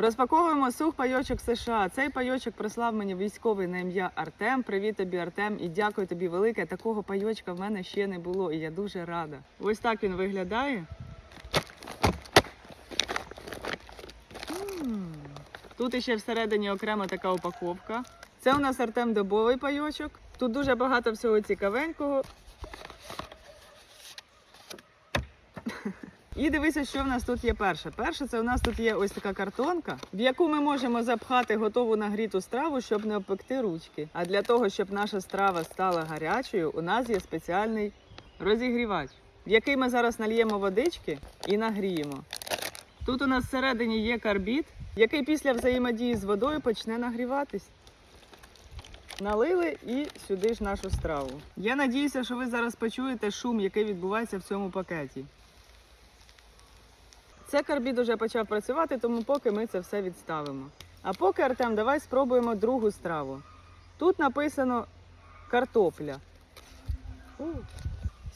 Розпаковуємо сух пайочок США. Цей пайочок прислав мені військовий на ім'я Артем. Привіт тобі, Артем, і дякую тобі велике. Такого пайочка в мене ще не було, і я дуже рада. Ось так він виглядає. Тут іще всередині окрема така упаковка. Це у нас Артем Добовий пайочок. Тут дуже багато всього цікавенького. І дивися, що в нас тут є перше. Перше, це у нас тут є ось така картонка, в яку ми можемо запхати готову нагріту страву, щоб не обпекти ручки. А для того, щоб наша страва стала гарячою, у нас є спеціальний розігрівач, в який ми зараз нальємо водички і нагріємо. Тут у нас всередині є карбід, який після взаємодії з водою почне нагріватись. Налили і сюди ж нашу страву. Я надіюся, що ви зараз почуєте шум, який відбувається в цьому пакеті. Це карбід уже почав працювати, тому поки ми це все відставимо. А поки, Артем, давай спробуємо другу страву. Тут написано картопля.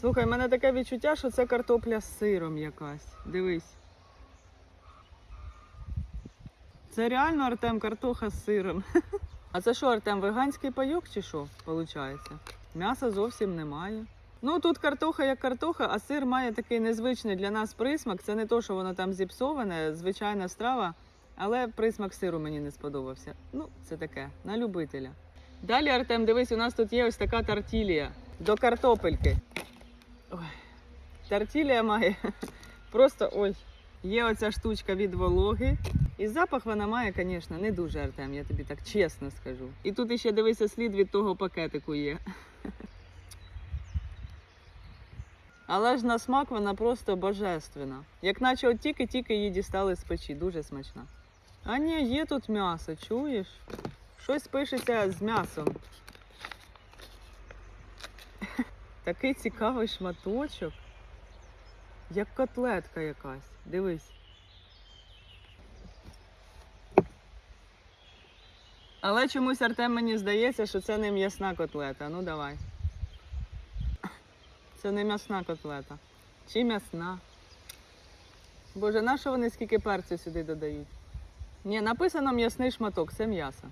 Слухай, в мене таке відчуття, що це картопля з сиром якась. Дивись. Це реально Артем картоха з сиром. А це що, Артем, веганський пайок чи що, виходить? М'яса зовсім немає. Ну тут картоха як картоха, а сир має такий незвичний для нас присмак. Це не то, що воно там зіпсоване, звичайна страва, але присмак сиру мені не сподобався. Ну, це таке, на любителя. Далі, Артем, дивись, у нас тут є ось така тартілія до картопельки. Ой, тартілія має просто ой. Є оця штучка від вологи. І запах вона має, звісно, не дуже Артем, я тобі так чесно скажу. І тут іще дивися слід від того пакетику є. Але ж на смак вона просто божественна. Як наче от тільки-тільки її дістали з печі, дуже смачна. А ні, є тут м'ясо, чуєш? Щось пишеться з м'ясом. Такий цікавий шматочок. Як котлетка якась. Дивись. Але чомусь Артем мені здається, що це не м'ясна котлета. Ну давай. Це не м'ясна котлета. Чи м'ясна? Боже, на що вони скільки перцю сюди додають? Ні, написано м'ясний шматок, це м'ясо.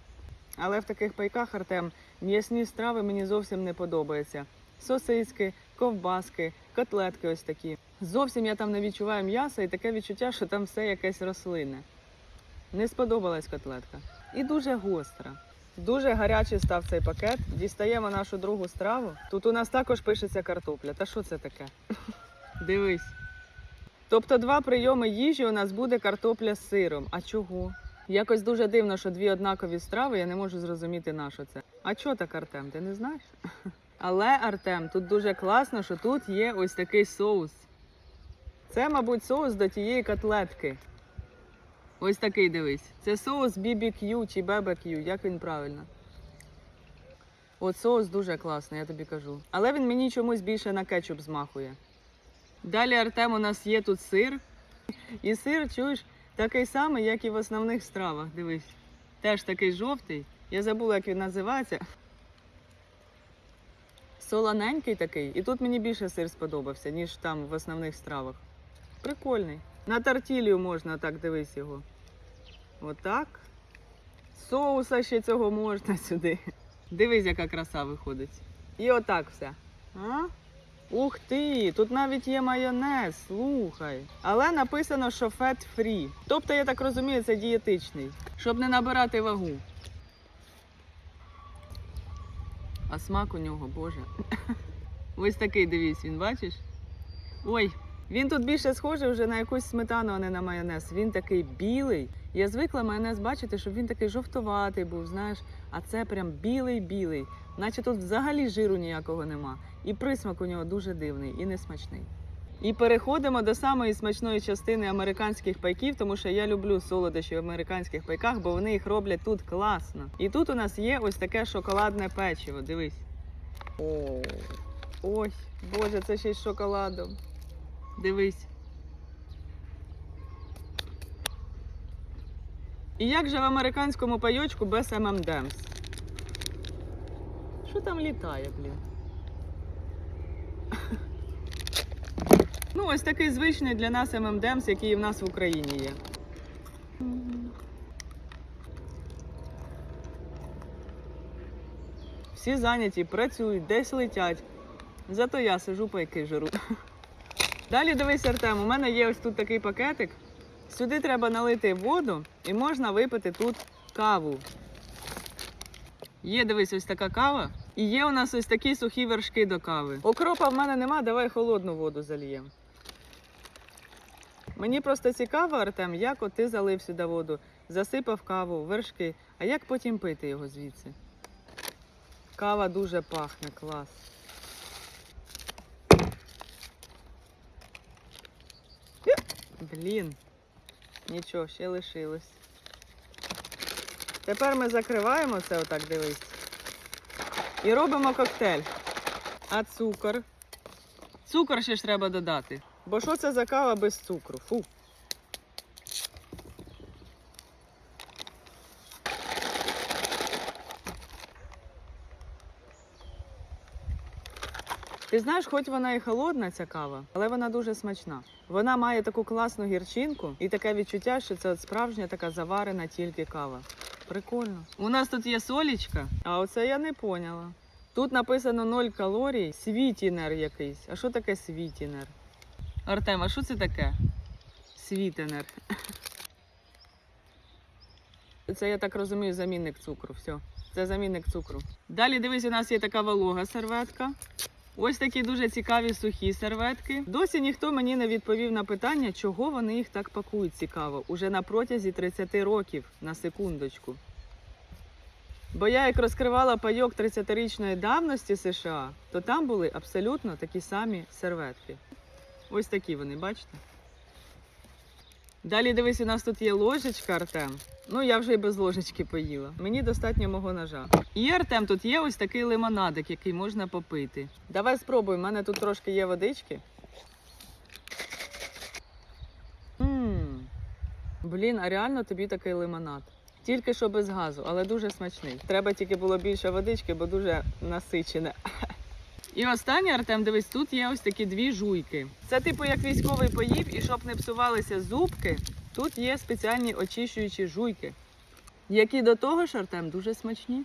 Але в таких пайках, Артем, м'ясні страви мені зовсім не подобаються. Сосиски, ковбаски, котлетки ось такі. Зовсім я там не відчуваю м'яса і таке відчуття, що там все якесь рослинне. Не сподобалась котлетка. І дуже гостра. Дуже гарячий став цей пакет. Дістаємо нашу другу страву. Тут у нас також пишеться картопля. Та що це таке? Дивись. Тобто два прийоми їжі у нас буде картопля з сиром. А чого? Якось дуже дивно, що дві однакові страви, я не можу зрозуміти, на що це. А чого так, Артем, ти не знаєш? Але, Артем, тут дуже класно, що тут є ось такий соус. Це, мабуть, соус до тієї котлетки. Ось такий дивись. Це соус BBQ чи BBQ, як він правильно. От соус дуже класний, я тобі кажу. Але він мені чомусь більше на кетчуп змахує. Далі, Артем, у нас є тут сир. І сир, чуєш, такий самий, як і в основних стравах. Дивись. Теж такий жовтий. Я забула, як він називається. Солоненький такий. І тут мені більше сир сподобався, ніж там в основних стравах. Прикольний. На тортілью можна так дивись його. Отак. Соуса ще цього можна сюди. Дивись, яка краса виходить. І отак все. А? Ух ти! Тут навіть є майонез, слухай. Але написано, що fat free. Тобто, я так розумію, це дієтичний, щоб не набирати вагу. А смак у нього, боже. Ось такий дивись, він бачиш? Ой, він тут більше схожий вже на якусь сметану, а не на майонез. Він такий білий. Я звикла майонез бачити, щоб він такий жовтуватий був, знаєш, а це прям білий-білий. Наче тут взагалі жиру ніякого нема. І присмак у нього дуже дивний і несмачний. І переходимо до самої смачної частини американських пайків, тому що я люблю солодощі в американських пайках, бо вони їх роблять тут класно. І тут у нас є ось таке шоколадне печиво. Дивись. О, ой, боже, це ще й з шоколадом. Дивись. І як же в американському пайочку без ММДМС? Що там літає, блін? Ну, ось такий звичний для нас ММДМС, який в нас в Україні є. Всі зайняті, працюють, десь летять. Зато я сижу пайки жиру. Далі дивись, Артем, у мене є ось тут такий пакетик. Сюди треба налити воду і можна випити тут каву. Є, дивись, ось така кава. І є у нас ось такі сухі вершки до кави. Окропа в мене нема, давай холодну воду зальємо. Мені просто цікаво, Артем, як от ти залив сюди воду, засипав каву, вершки, а як потім пити його звідси? Кава дуже пахне, клас. Блін, нічого, ще лишилось. Тепер ми закриваємо це, отак дивись. І робимо коктейль. А цукор? Цукор ще ж треба додати. Бо що це за кава без цукру? Фу. Ти знаєш, хоч вона і холодна, ця кава, але вона дуже смачна. Вона має таку класну гірчинку і таке відчуття, що це от справжня така заварена тільки кава. Прикольно. У нас тут є солічка, а оце я не поняла. Тут написано 0 калорій, світінер якийсь. А що таке світінер? Артем, а що це таке? Світінер. Це, я так розумію, замінник цукру. Все, це замінник цукру. Далі дивись, у нас є така волога серветка. Ось такі дуже цікаві сухі серветки. Досі ніхто мені не відповів на питання, чого вони їх так пакують цікаво, уже на протязі 30 років на секундочку. Бо я як розкривала пайок 30-річної давності США, то там були абсолютно такі самі серветки. Ось такі вони, бачите? Далі дивись, у нас тут є ложечка, Артем. Ну, я вже і без ложечки поїла. Мені достатньо мого ножа. І Артем, тут є ось такий лимонадик, який можна попити. Давай спробуємо, у мене тут трошки є водички. Мм. Блін, а реально тобі такий лимонад. Тільки що без газу, але дуже смачний. Треба тільки було більше водички, бо дуже насичене. І останнє, Артем, дивись, тут є ось такі дві жуйки. Це типу як військовий поїв, і щоб не псувалися зубки, тут є спеціальні очищуючі жуйки, які до того ж, Артем, дуже смачні.